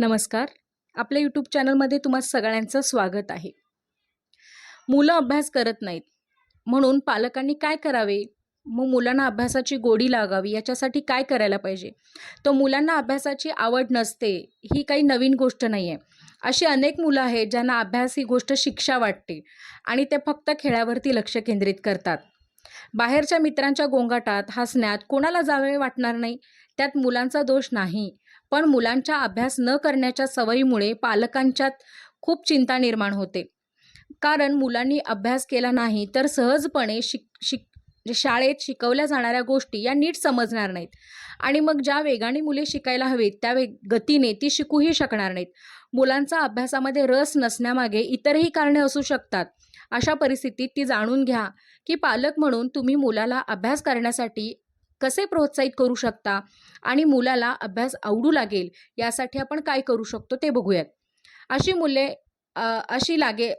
नमस्कार. आपल्या यूट्यूब चॅनलमध्ये तुम्हा सगळ्यांचं स्वागत आहे. मुलं अभ्यास करत नाहीत. म्हणून पालकांनी काय करावे? मग मुलांना अभ्यासाची गोडी लागावी याच्यासाठी काय करायला पाहिजे? तर मुलांना अभ्यासाची आवड नसते ही काही नवीन गोष्ट नाही आहे अशी अनेक मुलं आहेत ज्यांना अभ्यास ही गोष्ट शिक्षा वाटते आणि ते फक्त खेळावरती लक्ष केंद्रित करतात. बाहेरच्या मित्रांच्या गोंगाटात हसण्यात कोणाला जावे वाटणार नाही? त्यात मुलांचा दोष नाही. पण मुलांच्या अभ्यास न करण्याच्या सवयीमुळे पालकांच्यात खूप चिंता निर्माण होते. कारण मुलांनी अभ्यास केला नाही तर सहजपणे शिक शिक शाळेत शिकवल्या जाणाऱ्या गोष्टी या नीट समजणार नाहीत. आणि मग ज्या वेगाने मुले शिकायला हवेत त्या वेग गतीने ती शिकूही शकणार नाहीत. मुलांचा अभ्यासामध्ये रस नसण्यामागे इतरही कारणे असू शकतात. अशा परिस्थितीत ती जाणून घ्या की पालक म्हणून तुम्ही मुलाला अभ्यास करण्यासाठी कसे प्रोत्साहित करू शकता आणि मुलाला अभ्यास आवडू लागेल यासाठी आपण काय करू शकतो ते बघूयात. अशी मुले अशी लागे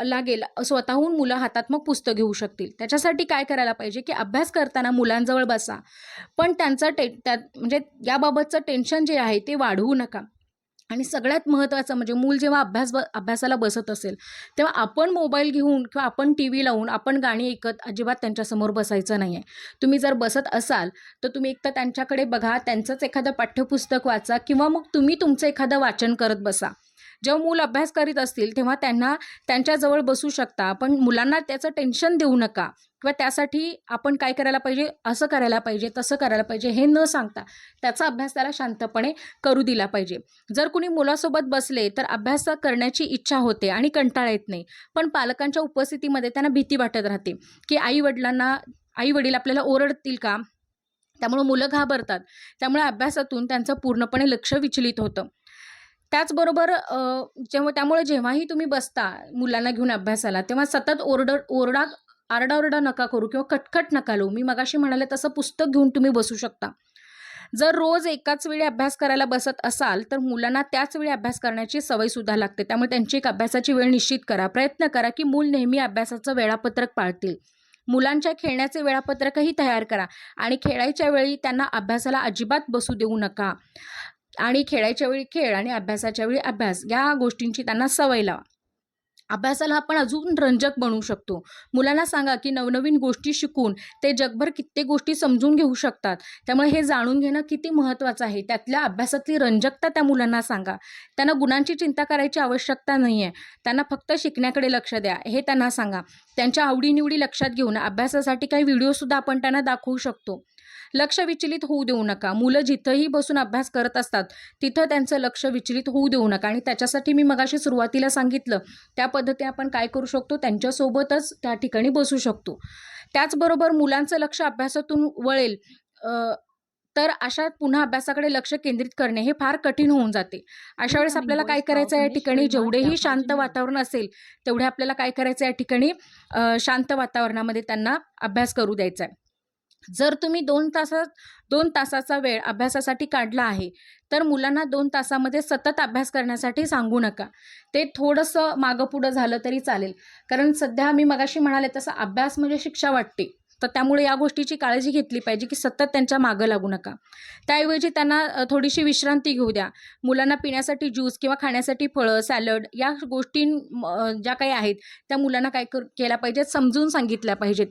लागेल स्वतःहून मुलं हातात मग पुस्तक घेऊ शकतील. त्याच्यासाठी काय करायला पाहिजे की अभ्यास करताना मुलांजवळ बसा. पण त्यांचं टे त्यात म्हणजे याबाबतचं टेन्शन जे आहे ते वाढवू नका. आणि सगळ्यात महत्त्वाचं म्हणजे मूल जेव्हा अभ्यास ब अभ्यासाला बसत असेल तेव्हा आपण मोबाईल घेऊन किंवा आपण टी व्ही लावून आपण गाणी ऐकत अजिबात त्यांच्यासमोर बसायचं नाही आहे तुम्ही जर बसत असाल तर तुम्ही एक तर त्यांच्याकडे बघा त्यांचंच एखादं पाठ्यपुस्तक वाचा किंवा मग तुम्ही तुमचं एखादं वाचन करत बसा. जेव्हा मूल अभ्यास करीत असतील तेव्हा त्यांना त्यांच्याजवळ बसू शकता पण मुलांना त्याचं टेन्शन देऊ नका. किंवा त्यासाठी आपण काय करायला पाहिजे असं करायला पाहिजे तसं करायला पाहिजे हे न सांगता त्याचा अभ्यास त्याला शांतपणे करू दिला पाहिजे. जर कुणी मुलासोबत बसले तर अभ्यास करण्याची इच्छा होते आणि कंटाळा येत नाही. पण पालकांच्या उपस्थितीमध्ये त्यांना भीती वाटत राहते की आई वडिलांना आई वडील आपल्याला ओरडतील का? त्यामुळं मुलं घाबरतात. त्यामुळे अभ्यासातून त्यांचं पूर्णपणे लक्ष विचलित होतं. त्याचबरोबर जेव्हा त्यामुळे जेव्हाही तुम्ही बसता मुलांना घेऊन अभ्यासाला तेव्हा सतत ओरड ओरडा आरडाओरडा नका करू किंवा कटकट नका लावू. मी मगाशी म्हणाले तसं पुस्तक घेऊन तुम्ही बसू शकता. जर रोज एकाच वेळी अभ्यास करायला बसत असाल तर मुलांना त्याच वेळी अभ्यास करण्याची सवय सुद्धा लागते. त्यामुळे त्यांची एक अभ्यासाची वेळ निश्चित करा. प्रयत्न करा की मूल नेहमी अभ्यासाचं वेळापत्रक पाळतील. मुलांच्या खेळण्याचे वेळापत्रकही तयार करा आणि खेळायच्या वेळी त्यांना अभ्यासाला अजिबात बसू देऊ नका. आणि खेळायच्या वेळी खेळ आणि अभ्यासाच्या वेळी अभ्यास. या गोष्टींची त्यांना सवय लावा. अभ्यासाला आपण अजून रंजक बनवू शकतो. मुलांना सांगा की नवनवीन गोष्टी शिकून ते जगभर कित्येक गोष्टी समजून घेऊ शकतात. त्यामुळे हे जाणून घेणं किती महत्त्वाचं आहे त्यातल्या अभ्यासातली रंजकता त्या मुलांना सांगा. त्यांना गुणांची चिंता करायची आवश्यकता नाही आहे त्यांना फक्त शिकण्याकडे लक्ष द्या हे त्यांना सांगा. त्यांच्या आवडीनिवडी लक्षात घेऊन अभ्यासासाठी काही व्हिडिओसुद्धा आपण त्यांना दाखवू शकतो. लक्ष विचलित होऊ देऊ नका. मुलं जिथंही बसून अभ्यास करत असतात तिथं त्यांचं लक्ष विचलित होऊ देऊ नका. आणि त्याच्यासाठी मी मगाशी सुरुवातीला सांगितलं त्या पद्धतीने आपण काय करू शकतो? त्यांच्यासोबतच त्या ठिकाणी बसू शकतो. त्याचबरोबर मुलांचं लक्ष अभ्यासातून वळेल तर अशा पुन्हा अभ्यासाकडे लक्ष केंद्रित करणे हे फार कठीण होऊन जाते. अशा वेळेस आपल्याला काय करायचं आहे? या ठिकाणी जेवढेही शांत वातावरण असेल तेवढे आपल्याला काय करायचं या ठिकाणी शांत वातावरणामध्ये त्यांना अभ्यास करू द्यायचा आहे. जर तुम्ही दोन तासात दोन तासाचा वेळ अभ्यासासाठी काढला आहे तर मुलांना दोन तासामध्ये सतत अभ्यास करण्यासाठी सांगू नका. ते थोडंसं मागं पुढं झालं तरी चालेल. कारण सध्या मी मगाशी म्हणाले तसं अभ्यास म्हणजे शिक्षा वाटते. तर त्यामुळे या गोष्टीची काळजी घेतली पाहिजे की सतत त्यांच्या मागं लागू नका. त्याऐवजी त्यांना थोडीशी विश्रांती घेऊ द्या. मुलांना पिण्यासाठी ज्यूस किंवा खाण्यासाठी फळं सॅलड या गोष्टी ज्या काही आहेत त्या मुलांना काय कर केल्या पाहिजेत समजून सांगितल्या पाहिजेत.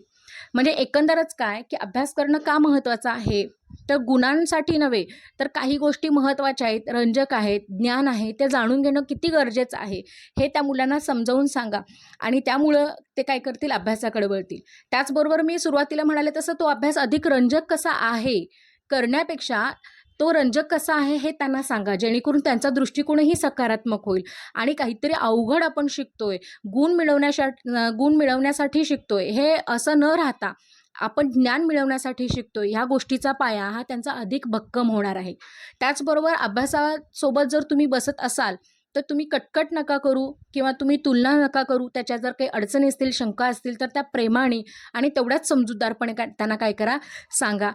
म्हणजे एकंदरच काय की अभ्यास करणं का महत्त्वाचं आहे? तर गुणांसाठी नव्हे तर काही गोष्टी महत्त्वाच्या आहेत रंजक आहेत ज्ञान आहे ते जाणून घेणं किती गरजेचं आहे हे त्या मुलांना समजावून सांगा. आणि त्यामुळं ते काय करतील? अभ्यासाकडे वळतील. त्याचबरोबर मी सुरुवातीला म्हणाले तसं तो अभ्यास अधिक रंजक कसा आहे? करण्यापेक्षा तो रंजक कसा आहे हे त्यांना सांगा जेणेकरून त्यांचा दृष्टिकोनही सकारात्मक होईल. आणि काहीतरी अवघड आपण शिकतोय गुण मिळवण्यासाठी गुण मिळवण्यासाठी शिकतोय हे असं न राहता आपण ज्ञान मिळवण्यासाठी शिकतो ह्या गोष्टीचा पाया हा त्यांचा अधिक भक्कम होणार आहे. त्याचबरोबर अभ्यासासोबत जर तुम्ही बसत असाल तर तुम्ही कटकट नका करू किंवा तुम्ही तुलना नका करू त्याच्या जर काही अडचणी असतील शंका असतील तर त्या प्रेमाने आणि तेवढ्याच समजूतदारपणे का त्यांना काय करा सांगा.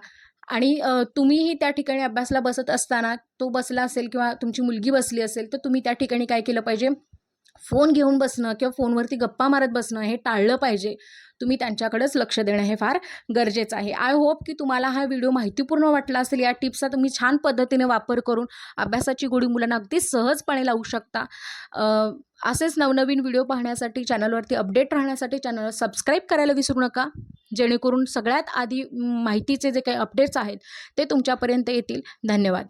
आणि तुम्हीही त्या ठिकाणी अभ्यासला बसत असताना तो बसला असेल किंवा तुमची मुलगी बसली असेल तर तुम्ही त्या ठिकाणी काय केलं पाहिजे? फोन घेऊन बसणं किंवा फोनवरती गप्पा मारत बसणं हे टाळलं पाहिजे. तुम्ही त्यांच्याकडेच लक्ष देणं हे फार गरजेचं आहे. आय होप की तुम्हाला हा व्हिडिओ माहितीपूर्ण वाटला असेल. या टिप्सचा तुम्ही छान पद्धतीने वापर करून अभ्यासाची गोडी मुलांना अगदी सहजपणे लावू शकता. असेच नवनवीन व्हिडिओ पाहण्यासाठी चॅनलवरती अपडेट राहण्यासाठी चॅनलला सबस्क्राईब करायला विसरू नका. जेणेकरून सगळ्यात आधी माहितीचे जे काही अपडेट्स आहेत ते तुमच्यापर्यंत येतील. धन्यवाद.